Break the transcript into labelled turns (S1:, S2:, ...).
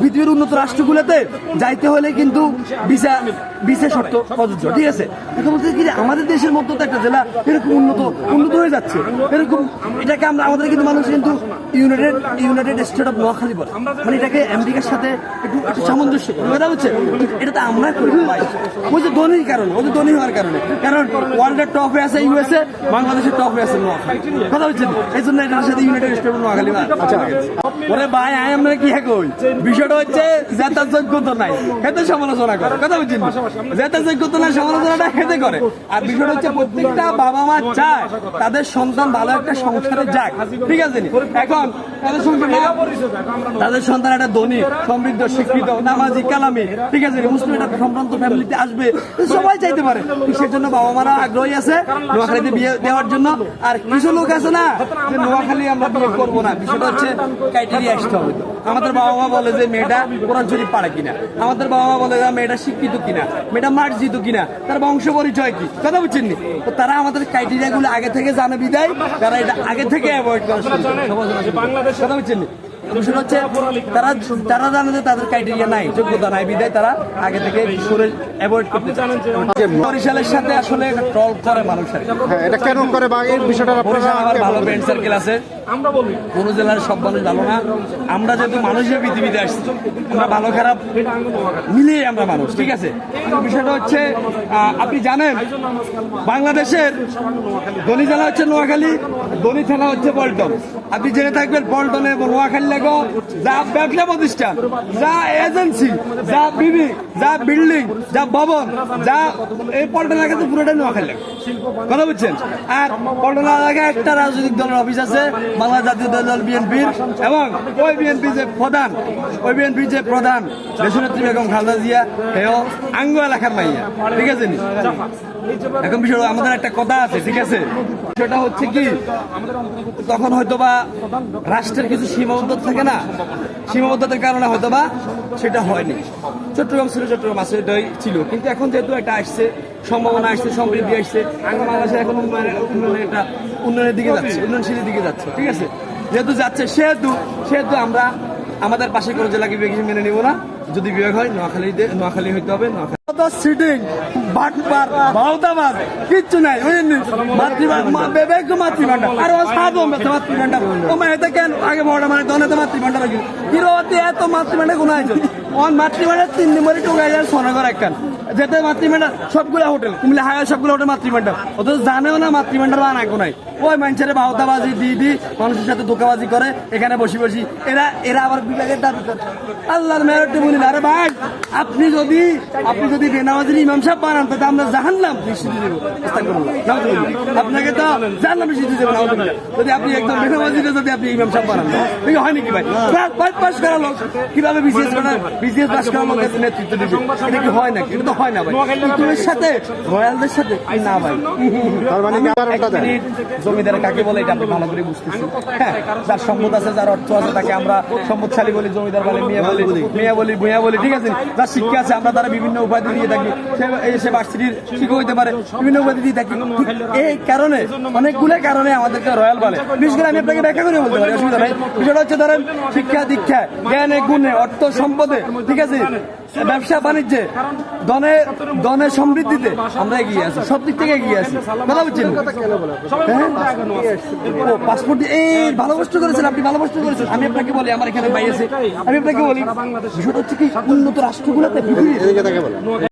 S1: পৃথিবীর উন্নত রাষ্ট্রগুলোতে যাইতে হলে কিন্তু ভিসা ভিসা শর্ত প্রযোজ্য ঠিক আছে? এখন বলতে কি আমাদের দেশের মধ্যে তো একটা জেলা এরকম উন্নত উন্নত হয়ে যাচ্ছে। এরকম এটাকে আমরা আমাদের কিন্তু মানুষ কিন্তু united united state of Noakhali বলে। মানে এটাকে আমেরিকার সাথে একটু একটু সামঞ্জস্য কথা হচ্ছে এটা তো আমরা করি ভাই। ওই যে ধনীর কারণে ওই যে ধনী হওয়ার কারণে। কারণ ওয়ার্ল্ডের টপে আছে ইউএসএ বাংলাদেশের টপে আছে নোয়াখালী কথা হচ্ছে এই জন্য এটার সাথে ইউনাইটেড স্টেট অফ নোয়াখালী আচ্ছা। ওরে ভাই আই আমরা কি হ্যাঁ কই বিষয়টা হচ্ছে জেতার যোগ্যতা নাই। খেতে সমালোচনা করে। কথা বুঝছেন? জেতার যোগ্যতা নাই, সমালোচনাটা খেতে করে। আর বিষয়টা হচ্ছে প্রত্যেকটা বাবা মা চায় তাদের সন্তান ভালো একটা সংসারে যাক। ঠিক আছে এখন তাদের সংসার তাদের সন্তান একটা ধনী, সমৃদ্ধ, শিক্ষিত, নামাজি, কালামি। ঠিক আছে মুসলিম একটা সম্ভ্রান্ত ফ্যামিলিতে আসবে। সবাই চাইতে পারে। সেজন্য বাবা মারা আগ্রহী আছে নোয়াখালীতে বিয়ে দেওয়ার জন্য। আর কিছু লোক আছে না, যে নোয়াখালী আমরা বিয়ে করব না। বিষয়টা হচ্ছে ক্রাইটেরিয়া আসতে হবে আমাদের বাবা মা বলে যে মেয়েটা কোরআন শরীফ পারে কিনা আমাদের বাবা মা বলে যে মেয়েটা শিক্ষিত কিনা মেয়েটা মার্জিত কিনা তার বংশ পরিচয় কি কথা বুঝছেন নি? তো তারা আমাদের ক্রাইটেরিয়া গুলো আগে থেকে জানে বিদায় তারা এটা আগে থেকে অ্যাভয়েড করা। কথা বুঝছেন নি? হচ্ছে তারা তারা জানে যে তাদের ক্রাইটেরিয়া নাই যোগ্যতা নাই বিদায় তারা আগে থেকে সরে অ্যাভয়েড করতে বরিশালের সাথে আসলে ট্রল করে মানুষের
S2: হ্যাঁ এটা কেন করে বা এই বিষয়টা আপনারা
S1: আমার ভালো ফ্রেন্ড সার্কেল আছে কোন জেলার সব মানুষ ভালো না। আমরা যেহেতু মানুষের পৃথিবীতে আসছি, আমরা ভালো খারাপ মিলিয়ে আমরা মানুষ, ঠিক আছে? বিষয়টা হচ্ছে আপনি জানেন, বাংলাদেশের দলি জেলা হচ্ছে নোয়াখালী, ধনী থানা হচ্ছে পল্টন। আপনি জেনে থাকবেন, পল্টনে নোয়াখালী লেগো যা ব্যবসা প্রতিষ্ঠান, যা এজেন্সি, যা বিবি, যা বিল্ডিং, যা ভবন, যা এই পল্টন এলাকাতে পুরোটাই নোয়াখালী লেগো কথা বুঝছেন? আর পল্টন এলাকায় একটা রাজনৈতিক দলের অফিস আছে বাংলা জাতীয় দল বিএনপির এবং ওই বিএনপি যে প্রধান, ওই বিএনপি যে প্রধান দেশনেত্রী বেগম খালেদা জিয়া, হেও আঙ্গ এলাকার মাইয়া। ঠিক আছে এখন বিষয় আমাদের একটা কথা আছে, ঠিক আছে? সেটা হচ্ছে কি, তখন হয়তো বা রাষ্ট্রের কিছু সীমাবদ্ধ থাকে না। সীমাবদ্ধতার কারণে হয়তো বা সেটা হয়নি। চট্টগ্রাম ছিল, চট্টগ্রাম আছে, এটাই ছিল। কিন্তু এখন যেহেতু এটা আসছে, সম্ভাবনা আসছে সমৃদ্ধি আসছে আগামী বাংলাদেশে এখন উন্নয়নের একটা উন্নয়নের দিকে যাচ্ছে, উন্নয়নশীলের দিকে যাচ্ছে, ঠিক আছে? যেহেতু যাচ্ছে, সেহেতু সেহেতু আমরা আমাদের পাশে কোনো জেলাকে বিভাগ মেনে নিব না। যদি বিভাগ হয়, নোয়াখালীতে, নোয়াখালী হইতে হবে, নোয়াখালী মাতৃভাষা কেন? আগে বড় মানে দনে তো আছে হিরোতে এত মাতৃভান্ডার কোন আছে অন মাতৃভান্ডার তিন নম্বরে টুকাই যায় সোনাগর একখান। যেতে মাতৃভান্ডার সবগুলা হোটেল, কুমিল্লা হায়ার সবগুলো হোটেল মাতৃভান্ডার অথচ জানেও না মাতৃভান্ডার বানায় কোনায় ওই মানুষের বাহতাবাজি দি দি মানুষের সাথে ধোকাবাজি করে, এখানে বসি বসি। এরা এরা আবার বিভাগের দাবি করে। আল্লাহর বলিল আরে ভাই, আপনি যদি আপনি যদি বেনামাজির ইমাম সাহেব বানান তাতে আমরা জাহান্নাম নিশ্চিত আপনাকে তো জাহান্নাম নিশ্চিত। যদি আপনি একদম বেনামাজিরে যদি আপনি ইমাম সাহেব বানান। হয় নাকি ভাই? করা লোক। কীভাবে করা বিসিএস লোক এত নেতৃত্ব দিবে। এটা কি হয় নাকি? এটা তো হয় না ভাই। সাথে রয়্যালদের সাথে? না ভাই।
S2: তার মানে।
S1: জমিদার কাকে বলে এটা আপনি ভালো করে বুঝতেছি। হ্যাঁ যার সম্পদ আছে যার অর্থ আছে তাকে আমরা সম্পদশালী বলি জমিদার বলে মিয়া বলি মিয়া বলি ভূয়া বলি ঠিক আছে? যার শিক্ষা আছে আমরা তারা বিভিন্ন উপাধি দিয়ে থাকি। সে ভার্সিটির শিক্ষক হইতে পারে বিভিন্ন উপাধি দিয়ে থাকি। এই কারণে অনেকগুলো কারণে আমাদেরকে রয়্যাল বলে। বিশেষ করে আমি আপনাকে ব্যাখ্যা করে বলতে পারি অসুবিধা নাই। বিষয়টা হচ্ছে ধরেন শিক্ষা দীক্ষা জ্ঞানে গুণে অর্থ সম্পদে ঠিক আছে ব্যবসা বাণিজ্যে দনে দনে সমৃদ্ধিতে আমরা এগিয়ে আছি সব দিক থেকে এগিয়ে আছি। কথা বুঝছেন হ্যাঁ? ও পাসপোর্ট এই ভালো কষ্ট করেছেন আপনি ভালো কষ্ট করেছেন। আমি আপনাকে বলি আমার এখানে ভাই আছে। আমি আপনাকে বলি বিষয়টা হচ্ছে কি উন্নত রাষ্ট্রগুলোতে